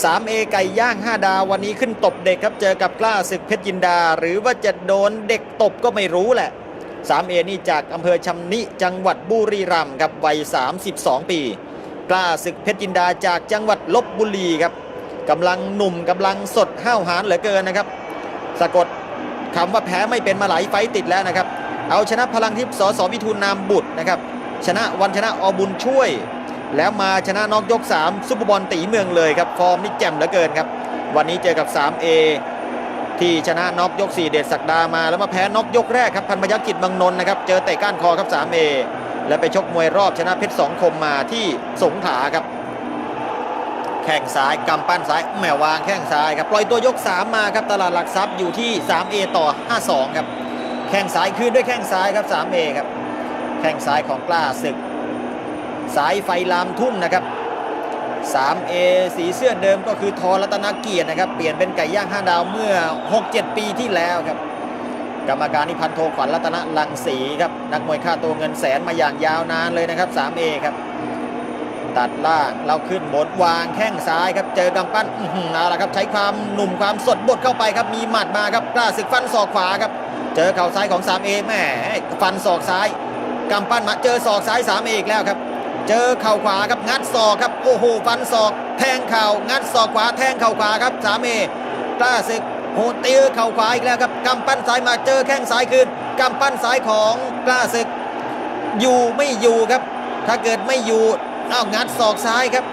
3A ไก่ย่าง 5 ดาววันนี้ขึ้นตบเด็กครับ เจอกับกล้าศึกเพชรยินดา หรือว่าจะโดนเด็กตบก็ไม่รู้แหละ 3A นี่จากอำเภอชำนิจังหวัดบุรีรัมย์ครับวัย 32 ปี กล้าศึกเพชรยินดาจากจังหวัดลบบุรีครับกำลังหนุ่มกำลังสดห้าวหาญเหลือเกินนะครับ สะกดคำว่าแพ้ไม่เป็นมาหลายไฟต์ติดแล้วนะครับ เอาชนะพลังทิพย์สสวิทูลนามบุตรนะครับ ชนะวันชนะอบุญช่วย แล้วมาชนะนอกยก 3 ซุปเปอร์บอลตีเมืองเลยครับ ฟอร์มนี่แจ่มเหลือเกินครับ วันนี้เจอกับ 3A ที่ชนะน็อกยก 4 เดชศักดามาแล้วมาแพ้น็อกยกแรกครับพันพยักกิจบางนน์นะครับ เจอเตะก้านคอครับ 3A แล้วไปชกมวยรอบชนะเพชรสองคมมาที่สงขลาครับ แข้งซ้ายกำปั้นซ้ายแหมวางแข้งซ้ายครับปล่อยตัวยก 3 มาครับตลาดหลักทรัพย์อยู่ที่ 3A ต่อ 52 ครับ แข้งซ้ายคืนด้วยแข้งซ้ายครับ 3A ครับแข้งซ้ายของกล้าศึก สายไฟลามทุ่งนะครับ 3A สีเสื้อเดิมก็คือทอรัตนเกียรตินะครับ เปลี่ยนเป็นไก่ย่าง5ดาวเมื่อ 6-7 ปีที่แล้วครับ กรรมการนิพันธ์โทขวัญรัตนลังสีครับ นักมวยค่าตัวเงินแสนมาอย่างยาวนานเลยนะครับ 3A ครับ ตัดล่างเราขึ้นบนวางแข้งซ้ายครับ เจอกำปั้นอื้อหือเอาละครับ ใช้ความหนุ่มความสดบดเข้าไปครับ มีหมัดมาครับ กล้าศึกฟันศอกขวาครับ เจอเข่าซ้ายของ 3A แหมฟันศอกซ้ายกำปั้นมาเจอศอกซ้าย 3A อีกแล้วครับ เจอเข่าขวาครับงัดศอกครับโอ้โหฟันศอก แทงเข่างัดศอกขวาแทงเข่าขวาครับ 3A กล้าศึกโหตีเข่าขวาอีกแล้วครับกำปั้นซ้ายมาเจอแข้งซ้ายคืนกำปั้นซ้ายของกล้าศึก อยู่ไม่อยู่ครับ ถ้าเกิดไม่อยู่อ้าวงัดศอกซ้ายครับ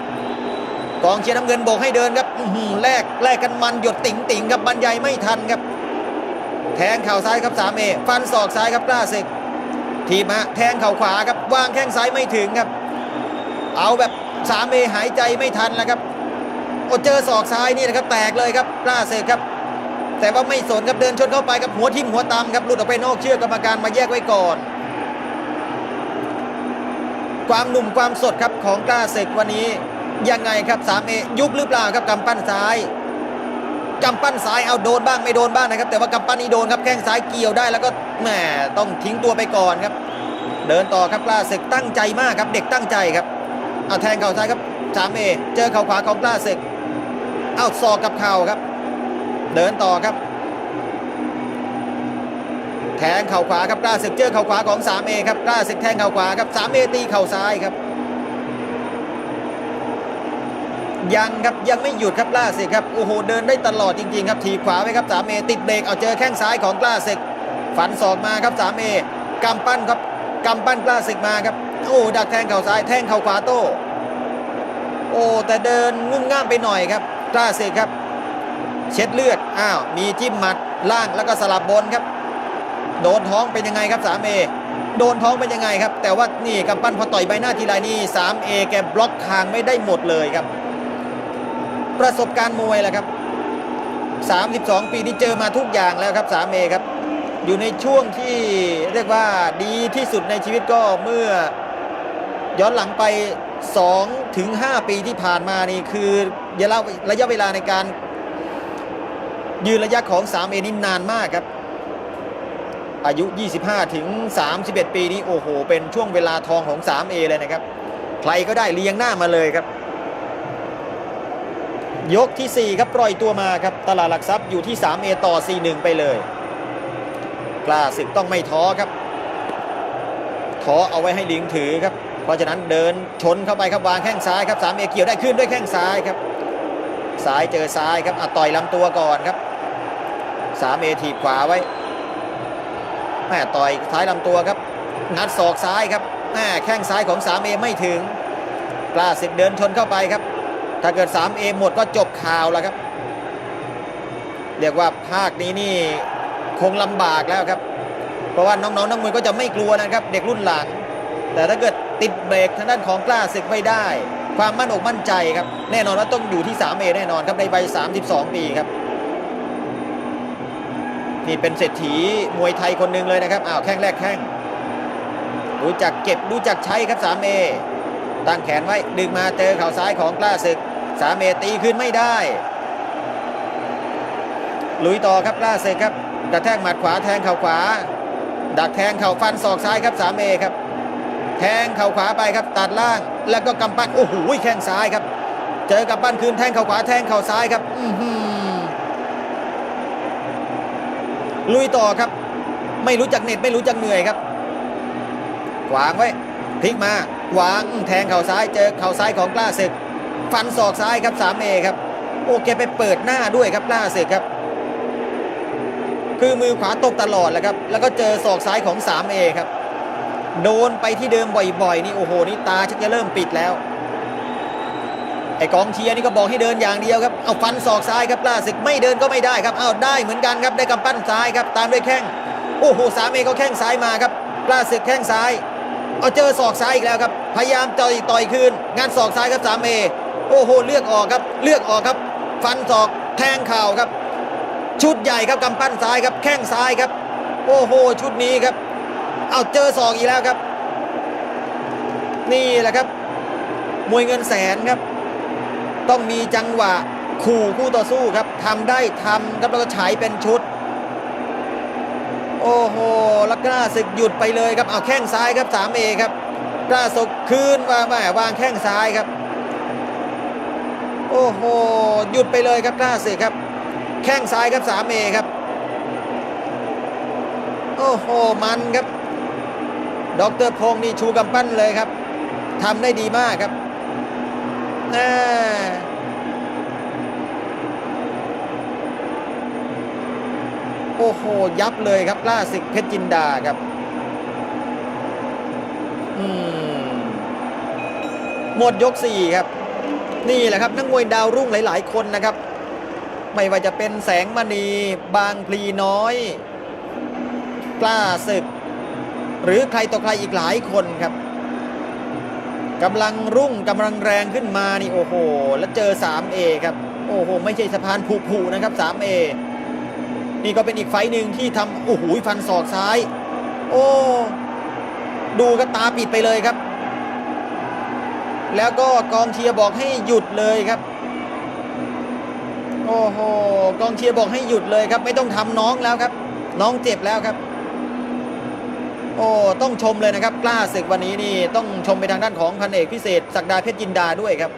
กองเชียร์น้ำเงินโบกให้เดินครับหือแลกแลกกันมันหยดติ่งติ่งครับบรรยายไม่ทันครับ แทงเข่าซ้ายครับสามเอฟันศอกซ้ายครับกล้าศึกทีมฮะแทงเข่าขวาครับวางแข้งซ้ายไม่ถึงครับ เอาแบบสามเอหายใจไม่ทันแล้วครับโอ้เจอศอกซ้ายนี่นะครับแตกเลยครับกล้าศึกครับ แต่ว่าไม่สนครับเดินชนเข้าไปครับหัวทิ่มหัวตำครับหลุดออกไปนอกเชือกกรรมการมาแยกไว้ก่อน ความหนุ่มความสดครับของกล้าศึกวันนี้ยังไงครับ 3A ยุบหรือเปล่าครับกำปั้นซ้ายกำปั้นซ้ายเอาโดนบ้างไม่โดนบ้างนะครับ แต่ว่ากำปั้นนี้โดนครับแข้งซ้ายเกี่ยวได้แล้วก็แหมต้องทิ้งตัวไปก่อนครับ เดินต่อครับกล้าศึกตั้งใจมากครับ เด็กตั้งใจครับ อาแทงเข่าซ้ายครับ 3A เอเจอเข่าขวาของกล้าศึกเอาศอกกับเข่าครับ เดินต่อครับ แทงเข่าขวาครับกล้าศึกเจอเข่าขวาของ 3A ครับกล้าศึกแทงเข่าขวาครับ 3A ตีเข่าซ้ายครับ ยังครับยังไม่หยุดครับกล้าศึกครับโอ้โหเดินได้ตลอดจริงๆครับทีบขวาไว้ครับ 3A ติดเบรกเอาเจอแข้งซ้ายของกล้าศึกฟันศอกมาครับ 3A กำปั้นครับกำปั้นกล้าศึกมาครับ โอ้ดักแทงเข่าซ้ายแทงเข่าขวาโต้โอ้แต่เดินงุ่มง่ามไปหน่อยครับกล้าศึกครับ เช็ดเลือดอ้าวมีจิ้มหมัดล่างแล้วก็สลับบนครับ โดนท้องเป็นยังไงครับ 3A โดนท้องเป็นยังไงครับ แต่ว่านี่กำปั้นพอต่อยใบหน้าทีไรนี่ 3A แกบล็อกทางไม่ได้หมดเลยครับ ประสบการณ์มวยแหละครับ 32 ปีที่เจอมาทุกอย่างแล้วครับ 3A ครับอยู่ในช่วงที่เรียกว่าดีที่สุดในชีวิตก็เมื่อ ย้อนหลังไป2ถึง5ปีที่ผ่านมานี่คือระยะเวลาในการยืนระยะของ 3A นี่นานมากครับ อายุ 25 ถึง 31 ปีนี้โอ้โห เป็นช่วงเวลาทองของ 3A เลยนะครับ ใครก็ได้เลียงหน้ามาเลยครับ ยกที่ 4 ครับปล่อยตัวมาครับ ตลาดหลักทรัพย์อยู่ที่ 3A ต่อ 4-1 ไปเลย กล้าศึกต้องไม่ท้อครับ ท้อเอาไว้ให้ลิงถือครับ เพราะฉะนั้นเดินชนเข้าไปครับวางแข้งซ้ายครับ 3A เอเกี่ยวได้ขึ้นด้วยแข้งซ้ายครับซ้ายเจอซ้ายครับอะต่อยลำตัวก่อนครับ 3A ถีบขวาไว้แม่ต่อยซ้ายลำตัวครับงัดศอกซ้ายครับแม่แข้งซ้ายของ 3A ไม่ถึงกล้าศึกเดินชนเข้าไปครับ ถ้าเกิด 3A หมดก็จบข่าวแล้วครับ เรียกว่าภาคนี้นี่คงลำบากแล้วครับ เพราะว่าน้องๆนักมวยก็จะไม่กลัวนะครับ เด็กรุ่นหลัง แต่ถ้าเกิดติดเบรกทางด้านของกล้าศึกไม่ได้ ความมั่นอกมั่นใจครับ แน่นอนว่าต้องอยู่ที่ 3A แน่นอนครับในวัย32 ปีครับนี่เป็นเศรษฐีมวยไทยคนหนึ่งเลยนะครับอ้าวแข้งแรกแข้งรู้จักเก็บรู้จักใช้ครับ 3A ตั้งแขนไว้ดึงมาเจอเข่าซ้ายของกล้าศึก 3A ตีขึ้นไม่ได้ลุยต่อครับกล้าศึกครับกระแทกหมัดขวาแทงเข่าขวา ดักแทงเข่าฟันศอกซ้ายครับ 3A ครับ แทงเข่าขวาไปครับตัดล่าง แล้วก็กำปั้นโอ้โหแข้งซ้ายครับ เจอกับบ้นคืนแทงเข่าขวาแทงเข่าซ้ายครับอื้อหือลุยต่อครับ ไม่รู้จักเหน็ดไม่รู้จักเหนื่อยครับขวางไว้พลิกมาขวางแทงเข่าซ้ายเจอเข่าซ้ายของกล้าศึก ฟันศอกซ้ายครับ 3A ครับ โอ้แกไปเปิดหน้าด้วยครับกล้าศึกครับ คือมือขวาตกตลอดแหล้วครับ แล้วก็เจอศอกซ้ายของ 3A ครับ โดนไปที่เดิมบ่อยๆนี่โอ้โหนี่ตาชักจะเริ่มปิดแล้วไอ้กองเชียร์นี่ก็บอกให้เดินอย่างเดียวครับเอาฟันศอกซ้ายครับล่าศึกไม่เดินก็ไม่ได้ครับเอาได้เหมือนกันครับได้กำปั้นซ้ายครับตามด้วยแข้งโอ้โหสามเอก็แข้งซ้ายมาครับล่าศึกแข้งซ้าย เอาเจอศอกซ้ายอีกแล้วครับพยายามต่อยต่อยคืนงานศอกซ้ายครับสามเอโอ้โหเลือกออกครับเลือกออกครับ ฟันศอกแทงเข่าครับ ชุดใหญ่ครับกำปั้นซ้ายครับแข้งซ้ายครับ โอ้โหชุดนี้ครับ เอาเจอศอกอีกแล้วครับ นี่แหละครับ มวยเงินแสนครับ ต้องมีจังหวะขู่คู่ต่อสู้ครับทำได้ทำครับแล้วก็ฉายเป็นชุด โอ้โหล้วกล้าศึกหยุดไปเลยครับเอาแข้งซ้ายครับ 3A ครับกล้าศกคืนวางแม่วางแข้งซ้ายครับ โอ้โหหยุดไปเลยครับกล้าศึกครับ แข้งซ้ายครับ 3A ครับ โอ้โหมันครับ ดรพงศ์นี่ชูกำปั้นเลยครับทำได้ดีมากครับน่าโอ้โห ยับเลยครับล่าศึกเพชรจินดาครับ อืม หมดยก4ครับ นี่แหละครับนักมวยดาวรุ่งหลาย ๆ คนนะครับ ไม่ว่าจะเป็นแสงมณี บางพลีน้อย กล้าศึก หรือใครต่อใครอีกหลายคนครับกำลังรุ่งกำลังแรงขึ้นมานี่โอ้โห แล้วเจอ 3A ครับโอ้โห ไม่ใช่สะพานผุๆนะครับ 3A นี่ก็เป็นอีกไฟหนึ่งที่ทำโอ้โหฟันศอกซ้าย โอ้ดูก็ตาปิดไปเลยครับ แล้วก็กองเชียร์บอกให้หยุดเลยครับ โอ้โหกองเชียร์บอกให้หยุดเลยครับ ไม่ต้องทำน้องแล้วครับ น้องเจ็บแล้วครับ โอ้ต้องชมเลยนะครับกล้าศึกวันนี้นี่ต้องชมไปทางด้านของพันเอกพิเศษศักดาเพชรยินดาด้วยครับ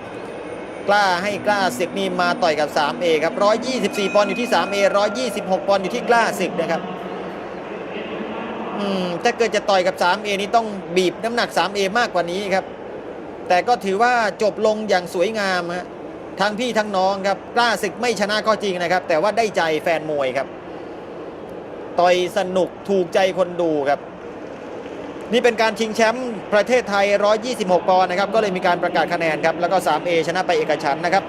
กล้าให้กล้าศึกนี่มาต่อยกับ 3A ครับ124 ปอนด์อยู่ที่ 3A 126 ปอนด์อยู่ที่กล้าศึกนะครับอืมถ้าเกิดจะต่อยกับ 3A นี่ต้องบีบน้ำหนัก 3A มากกว่านี้ครับ แต่ก็ถือว่าจบลงอย่างสวยงามฮะทั้งพี่ทั้งน้องครับกล้าศึกไม่ชนะก็จริงนะครับ แต่ว่าได้ใจแฟนมวยครับ ต่อยสนุกถูกใจคนดูครับ นี่เป็นการชิงแชมป์ประเทศไทย 126 ปอนด์นะครับ ก็เลยมีการประกาศคะแนนครับ แล้วก็ 3A ชนะไปเอกฉันนะครับ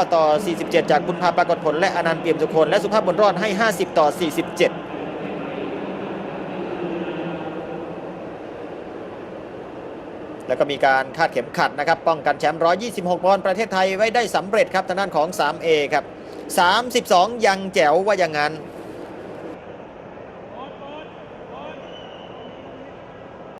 49 ต่อ 47 จากบุญพาปรากฏผล และอนันต์เปี่ยมสุคน และสุภาพบุญรอดให้ 50 ต่อ 47แล้วก็มีการคาดเข็มขัดนะครับ ป้องกันแชมป์ 126 ปอนด์ประเทศไทยไว้ได้สำเร็จครับทางด้านของ 3A ครับ 32 ยังแจ๋วว่าอย่างนั้น